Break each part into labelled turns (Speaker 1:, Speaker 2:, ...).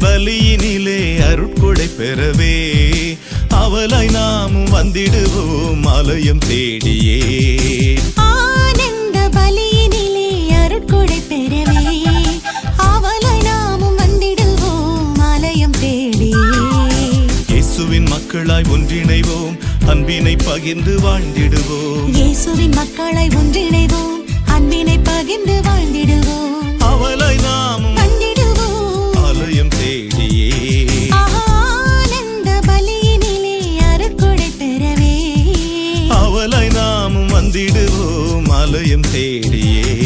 Speaker 1: பலியினிலே அருட்கொடை பெறவே. அவளாய் நாமும் வந்திடுவோம் ஆலயம் தேடியே.
Speaker 2: ஆனந்த பலியினிலே அருட்கொடை பெறவே. ஆவலாய் நாமும் வந்திடுவோம் ஆலயம் தேடியே.
Speaker 1: இயேசுவின் மக்களாய் ஒன்றிணைவோம் அன்பினை பகிர்ந்து வாழ்ந்திடுவோம்.
Speaker 2: இயேசுவின் மக்களை ஒன்றிணைவோம் அன்பினை பகிர்ந்து வாழ்ந்திடுவோம்.
Speaker 1: நாமும்
Speaker 2: வந்திடுவோம்
Speaker 1: ஆலயம் தேடியே.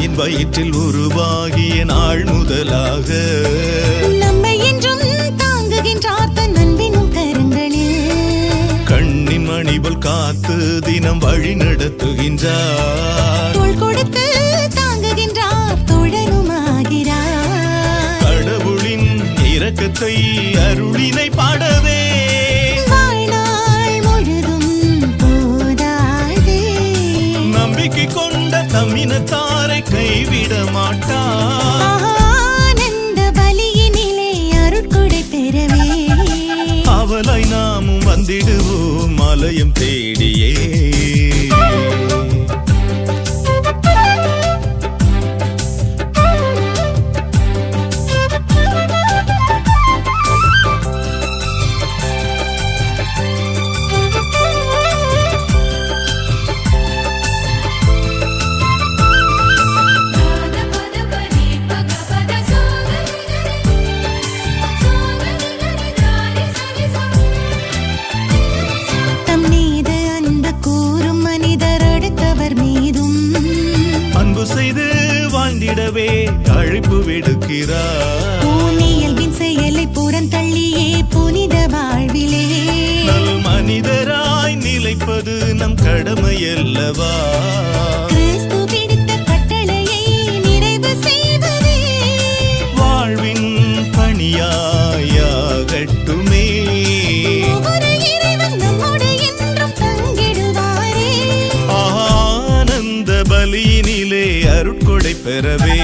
Speaker 1: தாயின் வயிற்றில் உருவாகிய நாள் முதலாக.
Speaker 2: நம்மை என்றும் தாங்குகின்றார் தன் அன்பினும் கரங்களில்
Speaker 1: கண்ணின் மணிபல் காத்து தினம் வழி நடத்துகின்றார்.
Speaker 2: கொடுத்து
Speaker 1: தமினத்தாரை கைவிட மாட்டார்
Speaker 2: ஆனந்த பலியினிலே அருட்கொடை பெறவே.
Speaker 1: அவளை நாமும் வந்திடுவோம் ஆலயம் தேடியே.
Speaker 2: அன்பு
Speaker 1: செய்து வாழ்ந்திடவே அழைப்பு விடுக்கிறார்.
Speaker 2: பூமியல்பின் செயலை புறந்தள்ளியே புனித வாழ்விலே.
Speaker 1: மனிதராய் நிலைப்பது நம் கடமையல்லவா
Speaker 2: கிறிஸ்து
Speaker 1: பெறவே.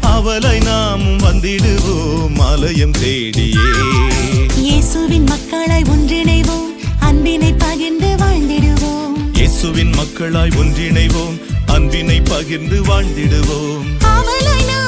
Speaker 1: அவளை நாமும் வந்திடுவோம் ஆலயம் தேடியே.
Speaker 2: இயேசுவின் மக்களாய் ஒன்றிணைவோம் அன்பினை பகிர்ந்து வாழ்ந்திடுவோம்.
Speaker 1: இயேசுவின் மக்களாய் ஒன்றிணைவோம் அன்பினை பகிர்ந்து வாழ்ந்திடுவோம். வந்திடுவோம்